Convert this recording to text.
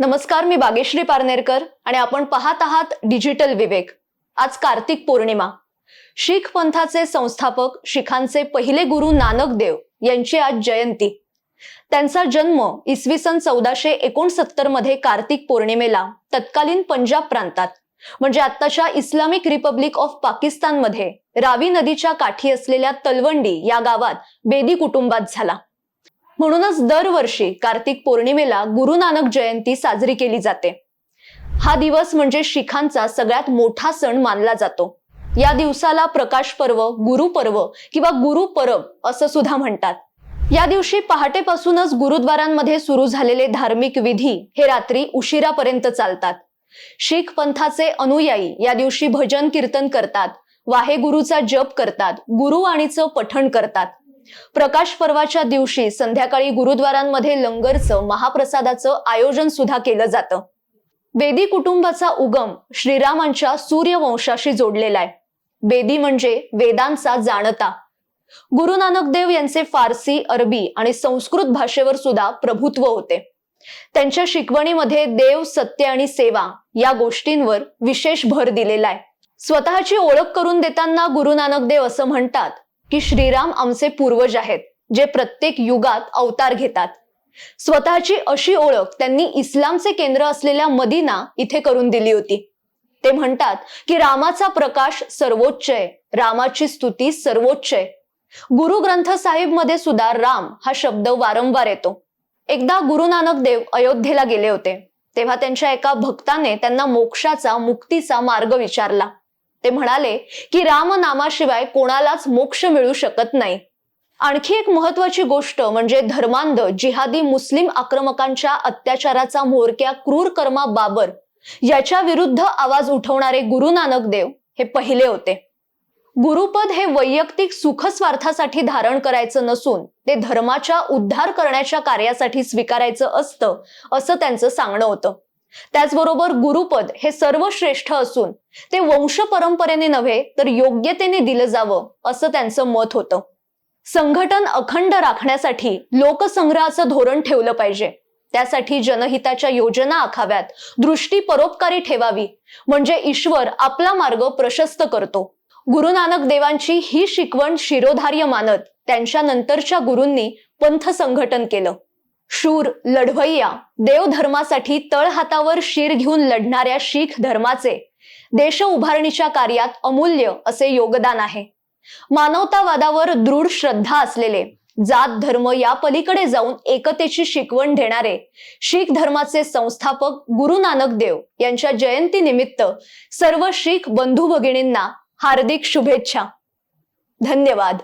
नमस्कार मी बागेश्री पारनेरकर आणि आपण पाहत आहात डिजिटल विवेक. आज कार्तिक पौर्णिमा. शीख पंथाचे संस्थापक शिखांचे पहिले गुरु नानक देव यांची आज जयंती. त्यांचा जन्म इसवी सन चौदाशे एकोणसत्तरमध्ये कार्तिक पौर्णिमेला तत्कालीन पंजाब प्रांतात म्हणजे आत्ताच्या इस्लामिक रिपब्लिक ऑफ पाकिस्तानमध्ये रावी नदीच्या काठी असलेल्या तलवंडी या गावात बेदी कुटुंबात झाला. म्हणूनच दरवर्षी कार्तिक पौर्णिमेला गुरु नानक जयंती साजरी केली जाते. हा दिवस म्हणजे शिखांचा सगळ्यात मोठा सण मानला जातो. या दिवसाला प्रकाश पर्व गुरुपर्व किंवा गुरु परब असं सुद्धा म्हणतात. या दिवशी पहाटेपासूनच गुरुद्वारांमध्ये सुरू झालेले धार्मिक विधी हे रात्री उशिरापर्यंत चालतात. शीख पंथाचे अनुयायी या दिवशी भजन कीर्तन करतात वाहे गुरुचा जप करतात गुरुवाणीचं पठण करतात. प्रकाश पर्वाच्या दिवशी संध्याकाळी गुरुद्वारांमध्ये लंगरचं महाप्रसादाचं आयोजन सुद्धा केलं जातं. बेदी कुटुंबाचा उगम श्रीरामांच्या सूर्यवंशाशी जोडलेला आहे. बेदी म्हणजे वेदांचा जाणता. गुरु नानक देव यांचे फारसी अरबी आणि संस्कृत भाषेवर सुद्धा प्रभुत्व होते. त्यांच्या शिकवणीमध्ये देव सत्य आणि सेवा या गोष्टींवर विशेष भर दिलेला आहे. स्वतःची ओळख करून देताना गुरु नानक देव असं म्हणतात की श्रीराम आमचे पूर्वज आहेत जे प्रत्येक युगात अवतार घेतात. स्वतःची अशी ओळख त्यांनी इस्लामचे केंद्र असलेल्या मदिना इथे करून दिली होती. ते म्हणतात की रामाचा प्रकाश सर्वोच्च आहे रामाची स्तुती सर्वोच्च आहे. गुरु ग्रंथ साहिबमध्ये सुद्धा राम हा शब्द वारंवार येतो. एकदा गुरु नानक देव अयोध्येला गेले होते तेव्हा त्यांच्या एका भक्ताने त्यांना मोक्षाचा मुक्तीचा मार्ग विचारला. ते म्हणाले की रामनामाशिवाय कोणालाच मोक्ष मिळू शकत नाही. आणखी एक महत्वाची गोष्ट म्हणजे धर्मांध जिहादी मुस्लिम आक्रमकांच्या अत्याचाराचा म्होरक्या क्रूर कर्मा बाबर याच्या विरुद्ध आवाज उठवणारे गुरु नानक देव हे पहिले होते. गुरुपद हे वैयक्तिक सुखस्वार्थासाठी धारण करायचं नसून ते धर्माच्या उद्धार करण्याच्या कार्यासाठी स्वीकारायचं असतं असं त्यांचं सांगणं होतं. त्याचबरोबर गुरुपद हे सर्वश्रेष्ठ असून ते वंश परंपरेने नव्हे तर योग्यतेने दिलं जावं असं त्यांचं मत होतं. संघटन अखंड राखण्यासाठी लोकसंग्रहाचं धोरण ठेवलं पाहिजे. त्यासाठी जनहिताच्या योजना आखाव्यात दृष्टी परोपकारी ठेवावी म्हणजे ईश्वर आपला मार्ग प्रशस्त करतो. गुरु नानक देवांची ही शिकवण शिरोधार्य मानत त्यांच्या नंतरच्या गुरूंनी पंथ संघटन केलं. शूर लढवय्या देवधर्मासाठी तळहातावर शीर घेऊन लढणाऱ्या शीख धर्माचे देश उभारणीच्या कार्यात अमूल्य असे योगदान आहे. मानवतावादावर दृढ श्रद्धा असलेले जात धर्म या पलीकडे जाऊन एकतेची शिकवण देणारे शीख धर्माचे संस्थापक गुरु नानक देव यांच्या जयंती निमित्त सर्व शीख बंधू भगिनींना हार्दिक शुभेच्छा. धन्यवाद.